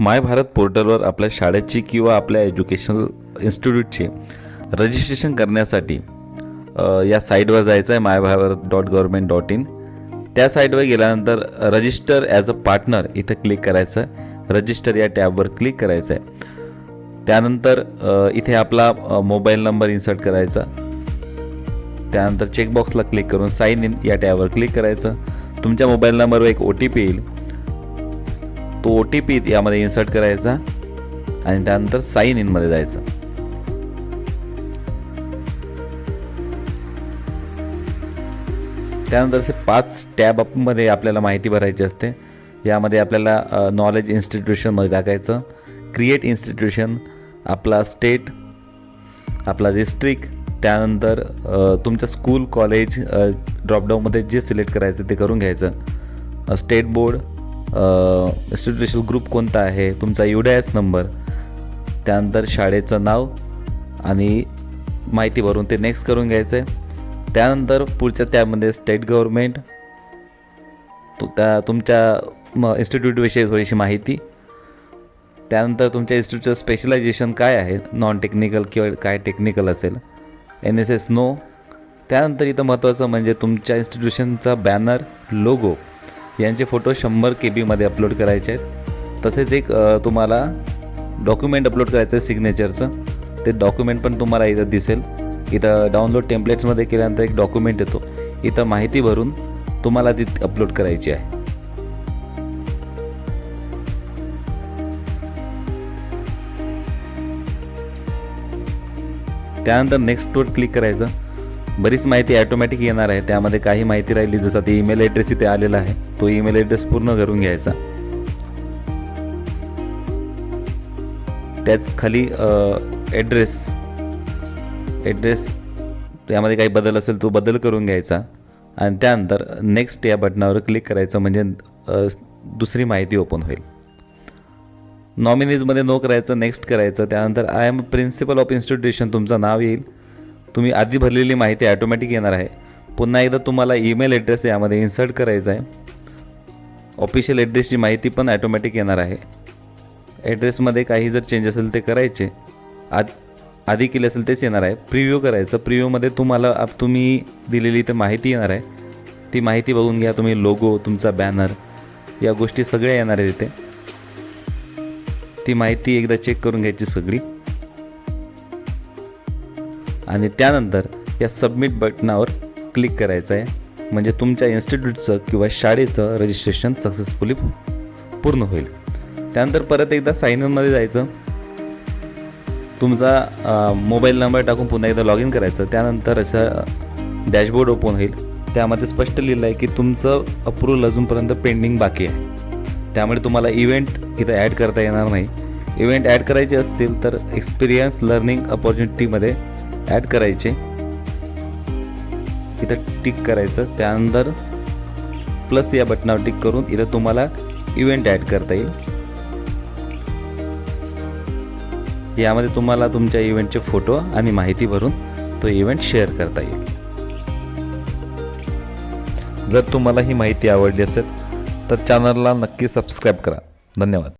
माय भारत पोर्टलवर आपल्या शाळेची किंवा आपल्या एज्युकेशनल इन्स्टिट्यूटची रजिस्ट्रेशन करण्यासाठी या साईटवर जायचं आहे my Bharat dot government dot in त्या साईटवर गेल्यानंतर रजिस्टर ॲज अ पार्टनर इथं क्लिक करायचं आहे. रजिस्टर या टॅबवर क्लिक करायचं आहे. त्यानंतर इथे आपला मोबाईल नंबर इन्सर्ट करायचा. त्यानंतर चेकबॉक्सला क्लिक करून साईन इन या टॅबवर क्लिक करायचं. तुमच्या मोबाईल नंबरवर एक ओ टी पी येईल. तो ओ टी पी यामध्ये इन्सर्ट करायचा आणि त्यानंतर साईन इनमध्ये जायचं. त्यानंतर असे पाच टॅबमध्ये आपल्याला माहिती भरायची असते. यामध्ये आपल्याला नॉलेज इन्स्टिट्यूशनमध्ये टाकायचं. क्रिएट इन्स्टिट्यूशन आपला स्टेट आपला डिस्ट्रिक्ट त्यानंतर तुमचं स्कूल कॉलेज ड्रॉपडाऊनमध्ये जे सिलेक्ट करायचं ते करून घ्यायचं. स्टेट बोर्ड इन्स्टिट्यूशनल ग्रुप कोणता आहे? तुमचा यू एस नंबर त्यानंतर शाळेचं नाव आणि माहिती भरून ते नेक्स्ट करून घ्यायचं आहे त्यानंतर पुढच्या त्यामध्ये स्टेट गव्हर्मेंट तु त्या तुमच्या म इन्स्टिट्यूटविषयी थोडीशी माहिती. त्यानंतर तुमच्या इन्स्टिट्यूटचं स्पेशलायझेशन काय आहे? नॉन टेक्निकल किंवा काय टेक्निकल असेल. एन एस एस नो त्यानंतर इथं महत्त्वाचं म्हणजे तुमच्या इन्स्टिट्यूशनचा बॅनर लोगो यांचे फोटो शंभर के बीमध्ये अपलोड करायचे आहेत. तसेच एक तुम्हाला डॉक्युमेंट अपलोड करायचं आहे सिग्नेचरचं ते डॉक्युमेंट पण तुम्हाला इथं दिसेल. इथं डाउनलोड टेम्पलेट्समध्ये केल्यानंतर एक डॉक्युमेंट येतो. इथं माहिती भरून तुम्हाला ती अपलोड करायची आहे. त्यानंतर नेक्स्टवर क्लिक करायचं. बरीच माहिती ॲटोमॅटिक येणार आहे. त्यामध्ये काही माहिती राहिली जसं ते ईमेल ॲड्रेस इथे आलेला आहे. तो ईमेल ॲड्रेस पूर्ण करून घ्यायचा. त्याच खाली ॲड्रेस ॲड्रेस त्यामध्ये काही बदल असेल तो बदल करून घ्यायचा. आणि त्यानंतर नेक्स्ट या बटनावर क्लिक करायचं म्हणजे दुसरी माहिती ओपन होईल. नॉमिनीजमध्ये नो करायचं नेक्स्ट करायचं. त्यानंतर I M principal of institution तुमचं नाव येईल. तुम्ही आधी भरलेली माहिती ॲटोमॅटिक येणार आहे. पुन्हा एकदा तुम्हाला ईमेल ॲड्रेस यामध्ये इन्सर्ट करायचा आहे. ऑफिशियल ॲड्रेसची माहिती पण ॲटोमॅटिक येणार आहे. ॲड्रेसमध्ये काही जर चेंज असेल ते करायचे आद आधी केले असेल तेच येणार आहे. प्रिव्ह्यू करायचं. प्रिव्ह्यूमध्ये तुम्हाला तुम्ही दिलेली ते माहिती येणार आहे. ती माहिती बघून घ्या तुम्ही लोगो तुमचा बॅनर या गोष्टी सगळ्या येणार आहे तिथे ती माहिती एकदा चेक करून घ्यायची सगळी. आणि त्यानंतर या सबमिट बटनावर क्लिक करायचं आहे. म्हणजे तुमच्या इन्स्टिट्यूटचं किंवा शाळेचं रजिस्ट्रेशन सक्सेसफुली पूर्ण होईल. त्यानंतर परत एकदा साईन इनमध्ये जायचं. तुमचा मोबाईल नंबर टाकून पुन्हा एकदा लॉग इन करायचं. त्यानंतर असं डॅशबोर्ड ओपन होईल. त्यामध्ये स्पष्ट लिहिलं आहे की तुमचं अप्रूव्हल अजूनपर्यंत पेंडिंग बाकी आहे. त्यामुळे तुम्हाला इव्हेंट इथं ॲड करता येणार नाही. इव्हेंट ॲड करायचे असतील तर एक्सपिरियन्स लर्निंग अपॉर्च्युनिटीमध्ये ॲड करायचे. इथं टिक करायचं. त्यानंतर प्लस या बटनावर टिक करून इथं तुम्हाला इव्हेंट ॲड करता येईल. यामध्ये तुम्हाला तुमच्या इव्हेंटचे फोटो आणि माहिती भरून तो इव्हेंट शेअर करता येईल. जर तुम्हाला ही माहिती आवडली असेल तर चॅनलला नक्की सबस्क्राईब करा. धन्यवाद.